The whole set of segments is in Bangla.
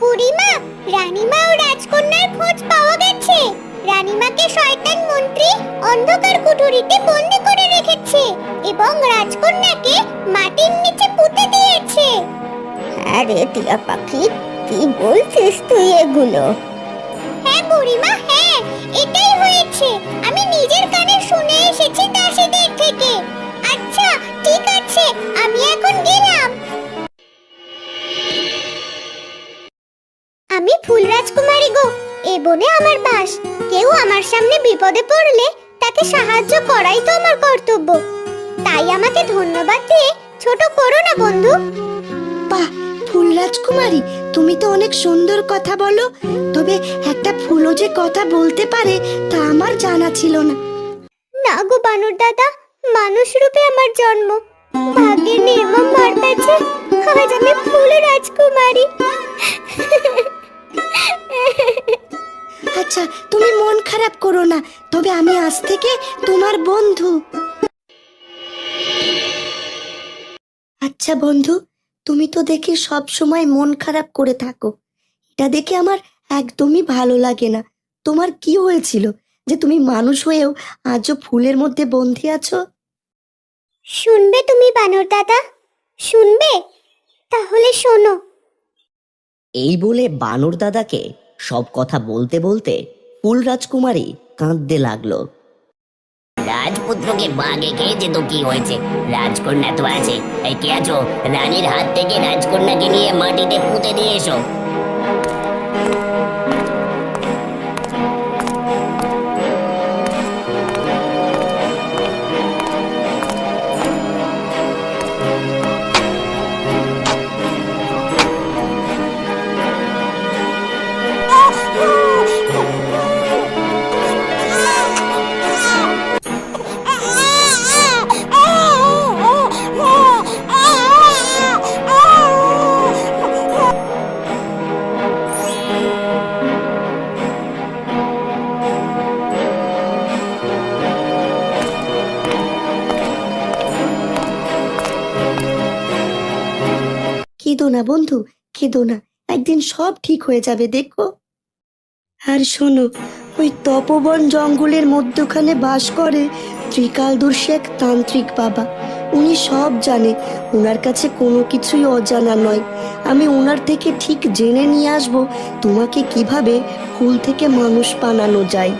বুড়িমা রানীমা ও রাজকন্যার খোঁজ পাওয়া গেছে। রানীমাকে শয়তান মন্ত্রী অন্ধকার কুঠুরিতে বন্দি করে রেখেছে এবং রাজকন্যাকে মাটির নিচে পুঁতে দিয়েছে। আরে টিয়া পাখি কি বলছিস তুই এগুলো? হ্যাঁ বুড়িমা হ্যাঁ এটাই হয়েছে। আমি নিজের কানে শুনে এসেছি দাসীদের থেকে। আচ্ছা ঠিক আছে আমি এখন গেলাম। আমি ফুল রাজকুমারী গো। এ বনে আমার বাস। কেউ আমার সামনে বিপদে পড়লে তাকে সাহায্য করাই তো আমার কর্তব্য। তাই আমাকে ধন্যবাদ দিয়ে ছোট করো না বন্ধু। বাহ ফুল রাজকুমারী তুমি তো অনেক সুন্দর কথা বলো। তবে একটা ফুলও যে কথা বলতে পারে তা আমার জানা ছিল না। না গো বানর দাদা মানুষ রূপে আমার জন্ম। ভাগ্যের নির্মম মারতেছে আজ আমি ফুল রাজকুমারী আচ্ছা তুমি মন খারাপ করো না। তবে আমি আজ থেকে তোমার বন্ধু। আচ্ছা বন্ধু, তুমি তো দেখি সব সময় মন খারাপ করে থাকো। এটা দেখে আমার একদমই ভালো লাগে না। তোমার কি হয়েছিল? যে তুমি মানুষ হয়েও আজও ফুলের মধ্যে বন্দি আছো? শুনবে তুমি বানর দাদা? শুনবে? তাহলে শোনো। এই বলে বানর দাদাকে সব কথা বলতে বলতে ফুল রাজকুমারী কাঁদতে লাগল। রাজপুত্রকে বাঘে খেয়েছে তো কি হয়েছে? রাজকন্যা তো আছে। এই কে আছো? রানীর হাত থেকে রাজকন্যাকে নিয়ে মাটিতে পুঁতে দিয়ে এসো। কেঁদো না বন্ধু কেঁদো না। একদিন সব ঠিক হয়ে যাবে, দেখো। আর শোনো, ওই তপবন জঙ্গলের মধ্যখানে বাস করে ত্রিকালদর্শী এক তান্ত্রিক বাবা। উনি সব জানে ওনার কাছে কোনো কিছুই অজানা নয়। আমি ওনার থেকে ঠিক জেনে নিয়ে আসব, তোমাকে কীভাবে ফুল থেকে মানুষ বানানো যায়।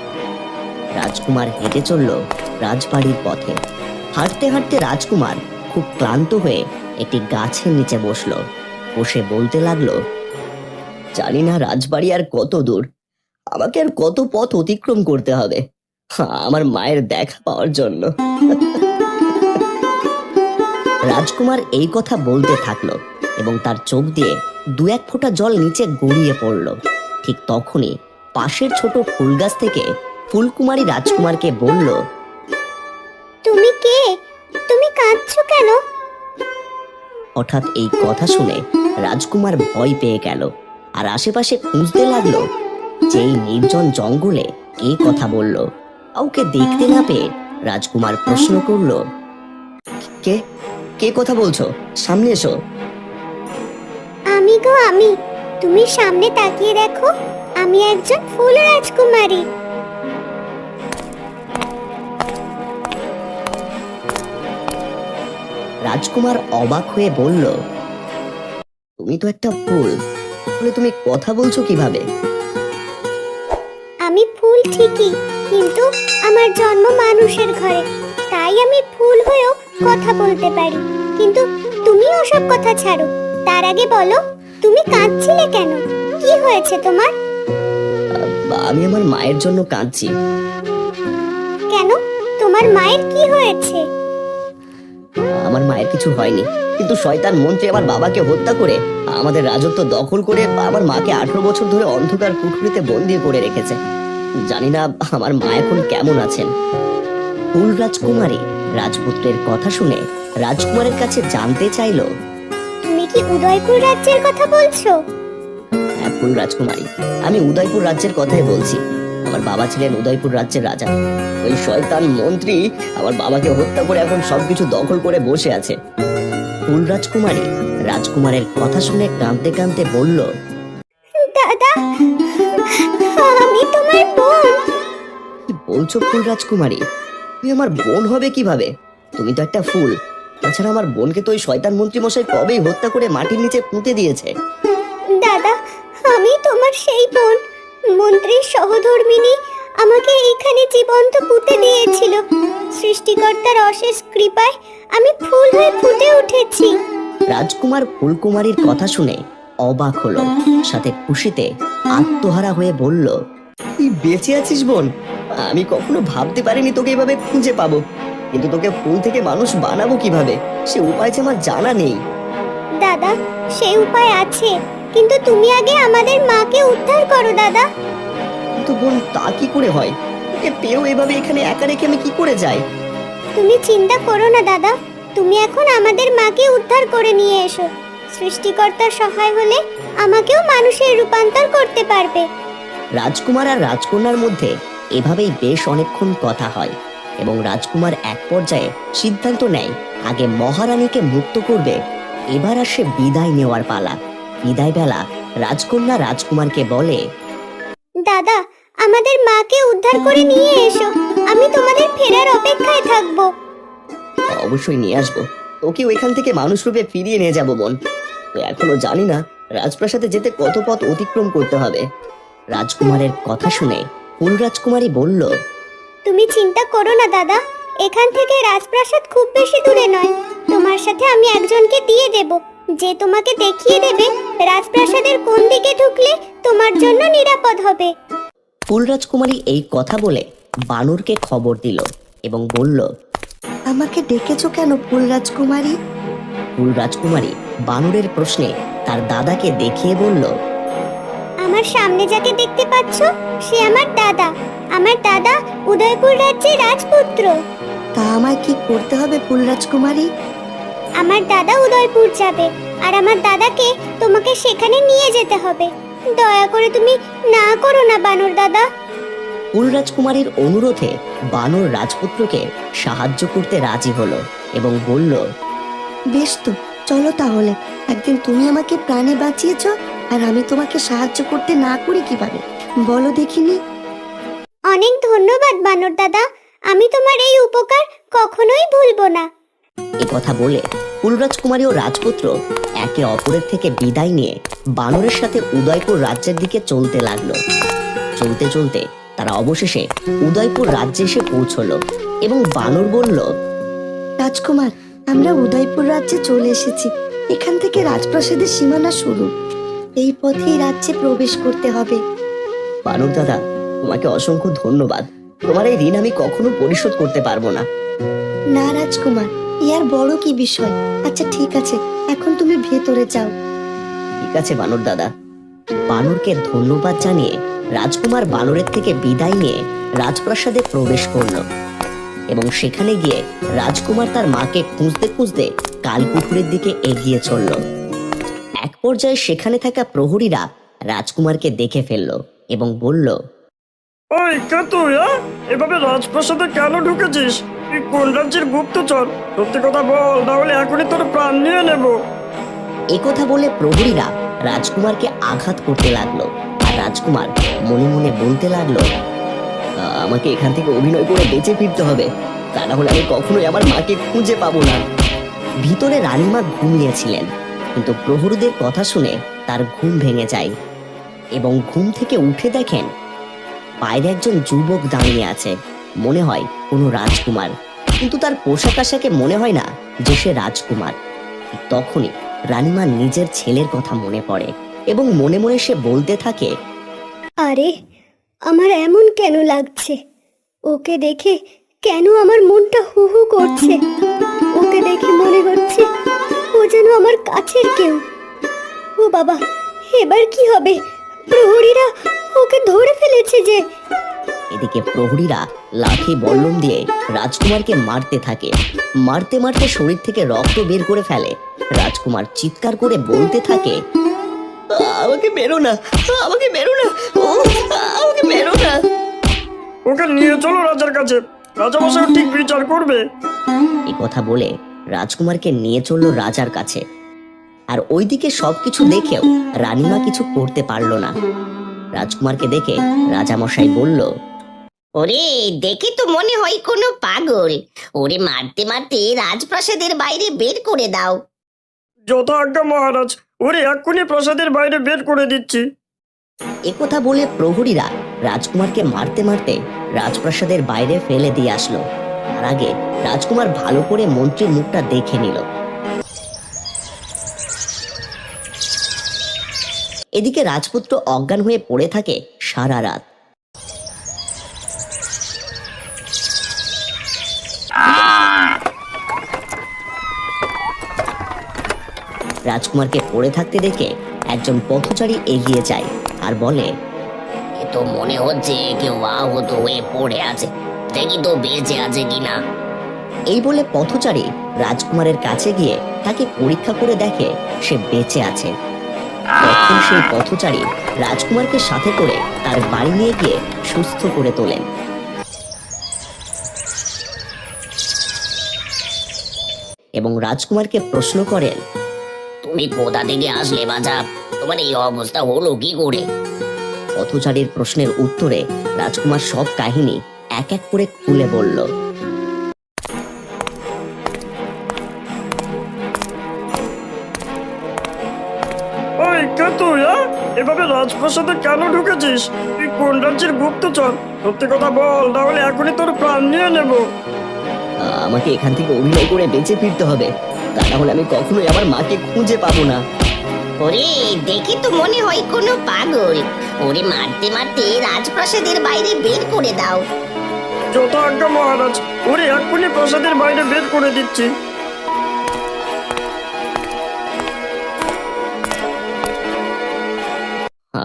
রাজকুমার হেঁটে চলল রাজবাড়ির পথে। হাঁটতে হাঁটতে রাজকুমার খুব ক্লান্ত হয়ে একটি গাছের নিচে বসল। বসে বলতে লাগল জানি না রাজবাড়ি আর কত দূর। আমাকে আর কত পথ অতিক্রম করতে হবে আমার মায়ের দেখা পাওয়ার জন্য। রাজকুমার এই কথা বলতে থাকল এবং তার চোখ দিয়ে দু এক ফোঁটা জল নিচে গড়িয়ে পড়ল। ঠিক তখনই পাশের ছোট ফুল গাছ থেকে ফুলকুমারী রাজকুমারকে বলল তুমি কে? তুমি কাঁদছো কেন? হঠাৎ এই কথা শুনে রাজকুমার ভয় পেয়ে গেল। আর আশেপাশে খুঁজতে লাগল যে এই নির্জন জঙ্গলে কে কথা বলল। কাউকে দেখতে না পেয়ে রাজকুমার প্রশ্ন করল কে? কে কথা বলছো? সামনে এসো। আমি গো আমি। তুমি সামনে তাকিয়ে দেখো আমি একজন ফুল রাজকুমারী। রাজকুমার অবাক হয়ে বলল তুমি তো একটা ফুল তাহলে তুমি কথা বলছো কীভাবে? আমি ফুল ঠিকই কিন্তু আমার জন্ম মানুষের ঘরে। তাই আমি ফুল হয়েও কথা বলতে পারি। কিন্তু তুমি ওসব কথা ছাড়ো। তার আগে বলো তুমি কাঁদছিলে কেন? কি হয়েছে তোমার? আমি আমার মায়ের জন্য কাঁদছি। কেন? তোমার মায়ের কি হয়েছে? আমার মায়ের কিছু হয়নি। কিন্তু শয়তান মন্ত্রী আমার বাবাকে হত্যা করে আমাদের রাজত্ব দখল করে আমার মাকে আঠারো বছর ধরে অন্ধকার কুঠুরিতে বন্দি করে রেখেছে। জানি না আমার মা এখন কেমন আছেন। ফুল রাজকুমারী রাজপুত্রের কথা শুনে রাজকুমারের কাছে জানতে চাইলো তুমি কি উদয়পুর রাজ্যের কথা বলছো? হ্যাঁ ফুল রাজকুমারী আমি উদয়পুর রাজ্যের কথাই বলছি। আমার বাবা ছিলেন উদয়পুর রাজ্যের রাজা। ওই শয়তান মন্ত্রী আমার বাবাকে হত্যা করে এখন সবকিছু দখল করে বসে আছে। ফুল রাজকুমারী। রাজকুমারের কথা শুনে কাঁদতে কাঁদতে বলল দাদা আমি তোমার বোন। কি বলছো ফুল রাজকুমারী? তুমি আমার বোন হবে কীভাবে? তুমি তো একটা ফুল। তাছাড়া আমার বোনকে তো ওই শয়তান মন্ত্রী মশাই কবেই হত্যা করে মাটির নিচে পুঁতে দিয়েছে। দাদা আমি তোমার সেই বোন মন্ত্রীর সহধর্মিনী আমাকে এইখানে জীবন্ত পুঁতে দিয়েছিল। সৃষ্টিকর্তার অশেষ কৃপায় আমি ফুল হয়ে ফুটে উঠেছি। রাজকুমার ফুলকুমারীর কথা শুনে অবাক হলো সাথে খুশিতে আত্মহারা হয়ে বলল তুই বেঁচে আছিস বোন? আমি কখনো ভাবতে পারিনি তোকে এভাবে খুঁজে পাবো। কিন্তু তোকে ফুল থেকে মানুষ বানাবো কীভাবে? সে উপায় যে আমার জানা নেই। দাদা সেই উপায় আছে। কিন্তু তুমি আগে আমাদের মাকে উদ্ধার করো দাদা। কিন্তু বোন তা কি করে হয়? তোকে পেয়েও এভাবে এখানে একা রেখে আমি কি করে যাই? তুমি চিন্তা করো না দাদা। তুমি এখন আমাদের মাকে উদ্ধার করে নিয়ে এসো। সৃষ্টিকর্তার সহায় হলে আমাকেও মানুষের রূপান্তর করতে পারবে। রাজকুমার আর রাজকন্যার মধ্যে এভাবেই বেশ অনেকক্ষণ কথা হয় এবং রাজকুমার এক পর্যায়ে সিদ্ধান্ত নেয় আগে মহারানীকে মুক্ত করবে এবার আসে বিদায় নেওয়ার পালা। বিদায় বেলা রাজকন্যা রাজকুমারকে বলে দাদা আমাদের মাকে উদ্ধার করে নিয়ে এসো। আমি তোমাদের ফেরার অপেক্ষায় থাকব। অবশ্যই নিয়ে আসব। তোকে ওইখান থেকে মানুষ রূপে ফিরিয়ে নিয়ে যাব বোন। তো এখনও জানি না রাজপ্রাসাদে যেতে কত পথ অতিক্রম করতে হবে। রাজকুমারের কথা শুনে ফুল রাজকুমারী বলল তুমি চিন্তা করো না দাদা। এখান থেকে রাজপ্রাসাদ খুব বেশি দূরে নয়। তোমার সাথে আমি একজনকে দিয়ে দেব। যে তোমাকে দেখিয়ে দেবে রাজপ্রাসাদের কোন দিকে ঢুকলে তোমার জন্য নিরাপদ হবে। ফুল রাজকুমারী এই কথা বলে বানরকে খবর দিল এবং বলল আমাকে ডেকেছো কেন ফুল রাজকুমারী ফুল রাজকুমারী বানরের প্রশ্নে তার দাদাকে দেখিয়ে বলল আমার সামনে যাকে দেখতে পাচ্ছ সে আমার দাদা। আমার দাদা উদয়পুর রাজ্যের রাজপুত্র। তা আমায় কি করতে হবে ফুল রাজকুমারী আমার দাদা উদয়পুর যাবে আর আমার দাদাকে তোমাকে সেখানে নিয়ে যেতে হবে। দয়া করে তুমি না করো না বানর দাদা। ফুল রাজকুমারীর অনুরোধে বানর রাজপুত্রকে সাহায্য করতে রাজি হলো এবং বলল বেশ তো চলো তাহলে। একদিন তুমি আমাকে প্রাণে বাঁচিয়েছো আর আমি তোমাকে সাহায্য করতে না করি কীভাবে? বলো দেখিনি? অনেক ধন্যবাদ বানর দাদা। আমি তোমার এই উপকার কখনোই ভুলবো না। এ কথা বলে ফুল রাজকুমারী ও রাজপুত্র একে অপরের থেকে বিদায় নিয়ে বানরের সাথে উদয়পুর রাজ্যের দিকে চলতে লাগল। চলতে চলতে তারা অবশেষে উদয়পুর রাজ্যে এসে পৌঁছলো এবং বানর বলল রাজকুমার আমরা উদয়পুর রাজ্যে চলে এসেছি। এখান থেকে রাজপ্রাসাদের সীমানা শুরু। এই পথেই রাজ্যে প্রবেশ করতে হবে। বানর দাদা তোমাকে অসংখ্য ধন্যবাদ। তোমার এই ঋণ আমি কখনো পরিশোধ করতে পারব না। না রাজকুমার ই আর বড় কি বিষয়? আচ্ছা ঠিক আছে এখন তুমি ভেতরে যাও। ঠিক আছে বানর দাদা। বানরকে ধন্যবাদ জানিয়ে রাজকুমার বানরের থেকে বিদায় নিয়ে রাজপ্রাসাদে প্রবেশ করল। এবং সেখানে গিয়ে রাজকুমার তার মাকে খুঁজতে খুঁজতে কালপুকুরের দিকে এগিয়ে চলল। এক পর্যায়ে সেখানে থাকা প্রহরীরা রাজকুমারকে দেখে ফেলল এবং বলল ওই তুই হ্যাঁ? এভাবে রাজপ্রাসাদে কেন ঢুকেছিস? তুই কোন রাজ্যের গুপ্তচর? সত্যি কথা বল, তাহলে এখনই তোর প্রাণ নিয়ে নেব। একথা বলে প্রহরীরা রাজকুমারকে আঘাত করতে লাগল। আর রাজকুমার মনে মনে বলতে লাগল, "আ- আমাকে এখান থেকে অভিনয় করে বেঁচে ফিরতে হবে। তা না হলে আমি কখনোই আমার মাকে খুঁজে পাবো না। ভিতরে রানীমা ঘুমিয়েছিলেন কিন্তু প্রহরীদের কথা শুনে তার ঘুম ভেঙে যায়। এবং ঘুম থেকে উঠে দেখেন বাইরে একজন যুবক দাঁড়িয়ে আছে। মনে হয় কোনো রাজকুমার। কিন্তু তার পোশাক আশাকে মনে হয় না যে সে রাজকুমার। তখনই রানীমা নিজের ছেলের কথা মনে পড়ে এবং মনে মনে সে বলতে থাকে, আরে, আমার এমন কেন লাগছে? ওকে দেখে কেন আমার মনটা হু হু করছে? ওকে দেখে মনে হচ্ছে ও যেন আমার কাছের কেউ। ও বাবা, এবার কি হবে? প্রহরীরা এদিকে প্রহরীরা লাঠি বল্লম দিয়ে রাজকুমারকে মারতে থাকে। মারতে মারতে শরীর থেকে রক্ত বের করে ফেলে। রাজকুমার চিৎকার করে বলতে থাকে আমাকে মেরো না আমাকে মেরো না আমাকে মেরো না। ওকে নিয়ে চলো রাজার কাছে। ঠিক বিচার করবে। এই কথা বলে রাজকুমারকে নিয়ে চলল রাজার কাছে। আর ওইদিকে সবকিছু দেখেও রানীমা কিছু করতে পারল না। রাজকুমারকে দেখে রাজামশাই বলল ওরে দেখে তো মনে হয় কোনো পাগল। ওরে মারতে মারতে রাজপ্রাসাদের বাইরে বের করে দাও। যথা আজ্ঞা মহারাজ ওরে এক্ষুনি প্রাসাদের বাইরে বের করে দিচ্ছি। একথা বলে প্রহরীরা রাজকুমারকে মারতে মারতে রাজপ্রাসাদের বাইরে ফেলে দিয়ে আসলো। তার আগে রাজকুমার ভালো করে মন্ত্রীর মুখটা দেখে নিল। এদিকে রাজপুত্র অজ্ঞান হয়ে পড়ে থাকে সারা রাত। রাজকুমারকে পড়ে থাকতে দেখে একজন পথচারী এগিয়ে যায় আর বলে তো মনে হচ্ছে কেউ আহত হয়ে পড়ে আছে। দেখি তো বেঁচে আছে কিনা। এই বলে পথচারী রাজকুমারের কাছে গিয়ে তাকে পরীক্ষা করে দেখে সে বেঁচে আছে। তখন সেই পথচারী রাজকুমারকে সাথে করে তার বাড়ি নিয়ে গিয়ে সুস্থ করে তোলেন। এবং রাজকুমারকে প্রশ্ন করেন তুমি কোথা থেকে আসলে বাজা তোমার এই অবস্থা হলো কি করে? পথচারীর প্রশ্নের উত্তরে রাজকুমার সব কাহিনী এক এক করে খুলে বলল। ওই কে তুই? এভাবে রাজপ্রাসাদে কেন ঢুকেছিস? তুই কোন রাজ্যের গুপ্তচর? সত্যি কথা বল তাহলে এখনই তোর প্রাণ নিয়ে নেব। আমাকে এখান থেকে অভিনয় করে বেঁচে ফিরতে হবে। তা না হলে আমি কখনোই আমার মাকে খুঁজে পাবো না। ওরে দেখে তো মনে হয় কোনো পাগল। ওরে মারতে মারতে রাজপ্রাসাদের বাইরে বের করে দাও। যথা আজ্ঞা মহারাজ ওরে এক্ষুনি প্রাসাদের বাইরে বের করে দিচ্ছি।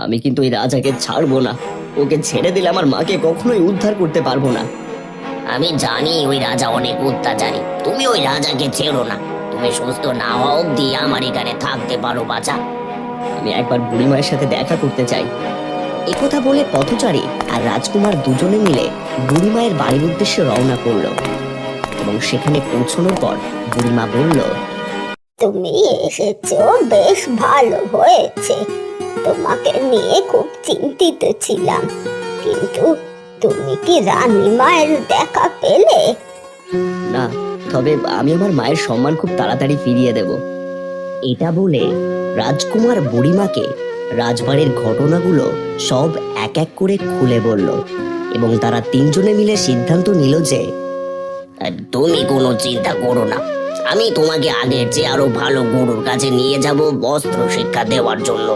আমি কিন্তু এই রাজাকে ছাড়বো না। ওকে ছেড়ে দিলে আমার মাকে কখনোই উদ্ধার করতে পারব না। আমি জানি ওই রাজা অনেক অত্যাচারী। তুমি ওই রাজাকে ছেড়ো না। তুমি সুস্থ না হওয়া অব্দি আমার এখানে থাকতে পারো বাছা। আমি একবার বুড়িমায়ের সাথে দেখা করতে চাই। একথা বলে পথচারী আর রাজকুমার দুজনে মিলে বুড়িমায়ের বাড়ির উদ্দেশ্যে রওনা করল এবং সেখানে পৌঁছানোর পর বুড়িমা বলল তুমি এসেছ বেশ ভালো হয়েছে। তোমাকে নিয়ে খুব চিন্তিত ছিলাম। কিন্তু তুমি কি রানী মায়ের দেখা পেলে? না তবে আমি আমার মায়ের সম্মান খুব তাড়াতাড়ি ফিরিয়ে দেব। এটা বলে রাজকুমার বুড়িমাকে রাজবাড়ির ঘটনাগুলো সব এক এক করে খুলে বলল এবং তারা তিনজনে মিলে সিদ্ধান্ত নিল যে, তুমি কোনো চিন্তা করো না। আমি তোমাকে আগের চেয়ে আরও ভালো গুরুর কাছে নিয়ে যাব অস্ত্র শিক্ষা দেওয়ার জন্য।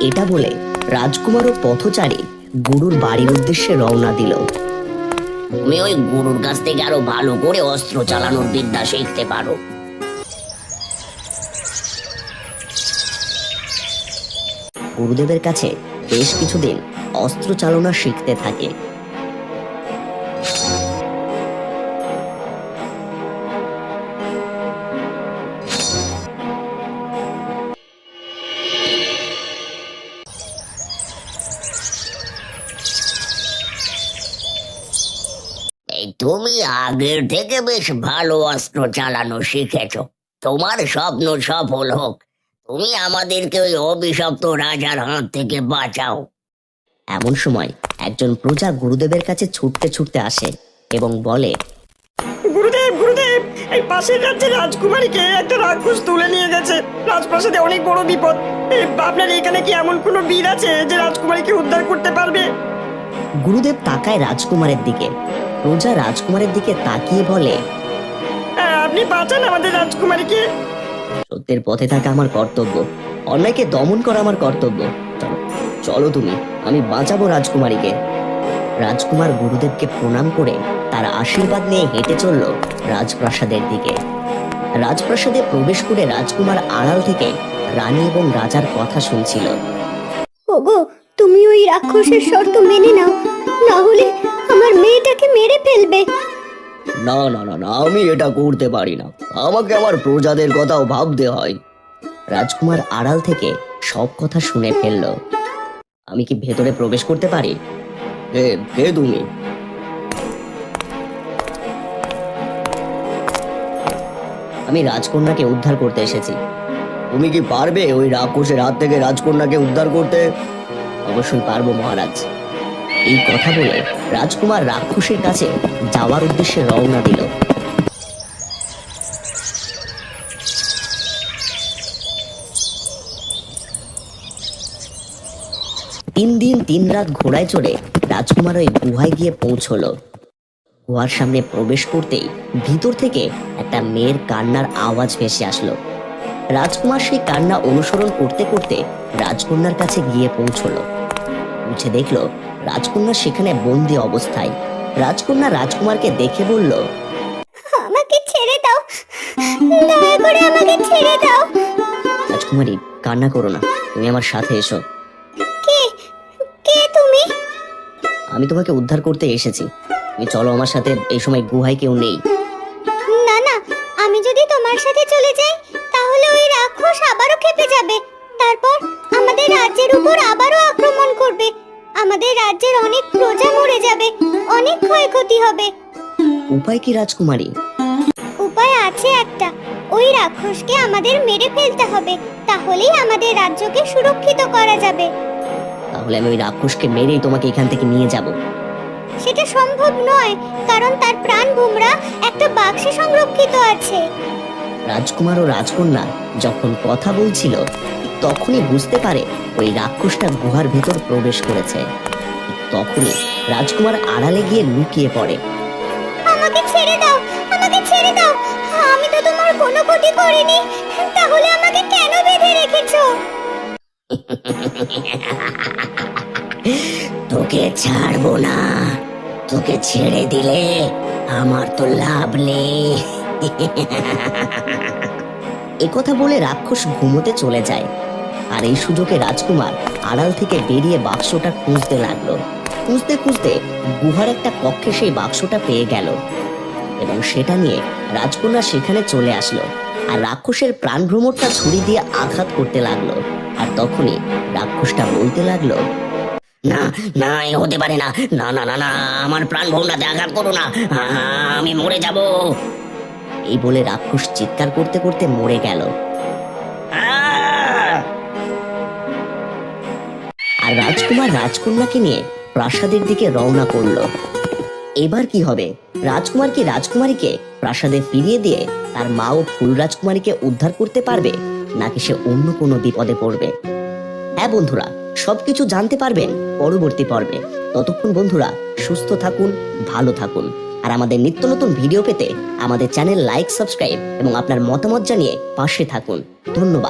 এটা বলে রাজকুমার ও পথচারী গুরুর বাড়ির উদ্দেশ্যে রওনা দিল। তুমি ওই গুরুর কাছ থেকে আরও ভালো করে অস্ত্র চালানোর বিদ্যা শিখতে পারো। গুরুদেবের কাছে বেশ কিছুদিন অস্ত্র চালনা শিখতে থাকে। তুমি আগের থেকে বেশ ভালো অস্ত্র চালানো শিখেছো। তোমার স্বপ্ন সফল হোক। তুমি আমাদেরকে ওই অভিশপ্ত রাজার হাত থেকে বাঁচাও। এমন সময় একজন প্রজা গুরুদেবের কাছে ছুটতে ছুটতে আসে এবং বলে, গুরুদেব গুরুদেব, এই পাশের রাজ্যের রাজকুমারীকে একটা রাক্ষস তুলে নিয়ে গেছে। রাজপ্রাসাদে অনেক বড় বিপদ। আপনার এখানে কি এমন কোনো বীর আছে যে রাজকুমারীকে উদ্ধার করতে পারবে? গুরুদেব তাকায় রাজকুমারের দিকে। প্রজা রাজকুমারের দিকে তাকিয়ে বলে হ্যাঁ, আপনি বাঁচান আমাদের রাজকুমারীকে। সত্যের পথে থাকা আমার কর্তব্য অন্যায়কে দমন করা আমার কর্তব্য। চলো চলো তুমি আমি বাঁচাবো রাজকুমারীকে। রাজকুমার গুরুদেবকে প্রণাম করে তার আশীর্বাদ নিয়ে হেঁটে চলল রাজপ্রাসাদের দিকে। রাজপ্রাসাদে প্রবেশ করে রাজকুমার আড়াল থেকে রানী এবং রাজার কথা শুনছিল। ওগো তুমি ওই রাক্ষসের শর্ত মেনে নাও, না হলে আমার মেয়েটাকে মেরে ফেলবে। না না না না, আমি এটা করতে পারি না। আমাকে আমার প্রজাদের কথাও ভাবতে হয়। রাজকুমার আড়াল থেকে সব কথা শুনে ফেলল। আমি কি ভেতরে প্রবেশ করতে পারি? কে কে তুমি? আমি রাজকন্যাকে উদ্ধার করতে এসেছি। তুমি কি পারবে ওই রাক্ষসের হাত থেকে রাজকন্যাকে উদ্ধার করতে? অবশ্যই পারব, মহারাজ। এই কথা বলে রাজকুমার রাক্ষসের কাছে যাওয়ার উদ্দেশ্যে রওনা দিল। তিন দিন তিন রাত ঘোড়ায় চড়ে রাজকুমার ওই গুহায় গিয়ে পৌঁছলো। গুহার সামনে প্রবেশ করতেই ভিতর থেকে একটা মেয়ের কান্নার আওয়াজ ভেসে আসলো। রাজকুমার সেই কান্না অনুসরণ করতে করতে রাজকন্যার কাছে গিয়ে পৌঁছলো। উঠে দেখল রাজকন্যা সেখানে বন্দি অবস্থায়। রাজকন্যা রাজকুমারকে দেখে বলল আমাকে ছেড়ে দাও। দয়া করে আমাকে ছেড়ে দাও। রাজকুমারী কান্না করো না। তুমি আমার সাথে এসো। কে? কে তুমি? আমি তোমাকে উদ্ধার করতে এসেছি। তুমি চলো আমার সাথে এই সময় গুহায় কেউ নেই। না না আমি যদি তোমার সাথে রাক্ষস আবারও খেপে যাবে। তারপর আমাদের রাজ্যের উপর আবারও আক্রমণ করবে। আমাদের রাজ্যের অনেক প্রজা মরে যাবে। অনেক ক্ষয়ক্ষতি হবে। উপায় কি রাজকুমারী? উপায় আছে একটা। ওই রাক্ষসকে আমাদের মেরে ফেলতে হবে। তাহলেই আমাদের রাজ্যকে সুরক্ষিত করা যাবে। তাহলে আমি ওই রাক্ষসকে মেরেই তোমাকে এখান থেকে নিয়ে যাব। সেটা সম্ভব নয় কারণ তার প্রাণ ভুমরা একটা বাক্সে সংরক্ষিত আছে। রাজকুমার ও রাজকন্যা যখন কথা বলছিল তখনই বুঝতে পারে ওই রাক্ষসটা গুহার ভেতর প্রবেশ করেছে। তখনই রাজকুমার আড়ালে গিয়ে লুকিয়ে পড়ে। আমাকে ছেড়ে দাও আমাকে ছেড়ে দাও। আমি তো তোমার কোনো ক্ষতি করিনি। তাহলে আমাকে কেন বেঁধে রেখেছো? তোকে ছাড়বো না। তোকে ছেড়ে দিলে আমার তো লাভ নেই। কথা বলে রাক্ষস ঘুমোতে চলে যায়। আর এই সুযোগে রাজকুমার আড়াল থেকে বেরিয়ে বাক্সটা খুঁজতে লাগল। খুঁজতে খুঁজতে গুহার একটা কক্ষে সেই বাক্সটা পেয়ে গেল। এবং সেটা নিয়ে রাজকন্যা সেখানে চলে আসলো। আর রাক্ষসের প্রাণ ভ্রমরটা ছুরি দিয়ে আঘাত করতে লাগল। আর তখনই রাক্ষসটা বলতে লাগল, না না, এ হতে পারে না। না না না আমার প্রাণ ভোমরাতে আঘাত করো না। আমি মরে যাব। এই বলে রাক্ষস চিৎকার করতে করতে মরে গেল। আর রাজকুমার রাজকন্যাকে নিয়ে প্রাসাদের দিকে রওনা করল। এবার কি হবে? রাজকুমার কি রাজকুমারীকে প্রাসাদে ফিরিয়ে দিয়ে তার মা ও ফুল রাজকুমারীকে উদ্ধার করতে পারবে? নাকি সে অন্য কোনো বিপদে পড়বে? হ্যাঁ বন্ধুরা, সবকিছু জানতে পারবেন পরবর্তী পর্বে। ততক্ষণ বন্ধুরা, সুস্থ থাকুন, ভালো থাকুন। আর আমাদের নিত্য নতুন ভিডিও পেতে আমাদের চ্যানেল লাইক সাবস্ক্রাইব এবং আপনার মতামত জানিয়ে পাশে থাকুন। ধন্যবাদ।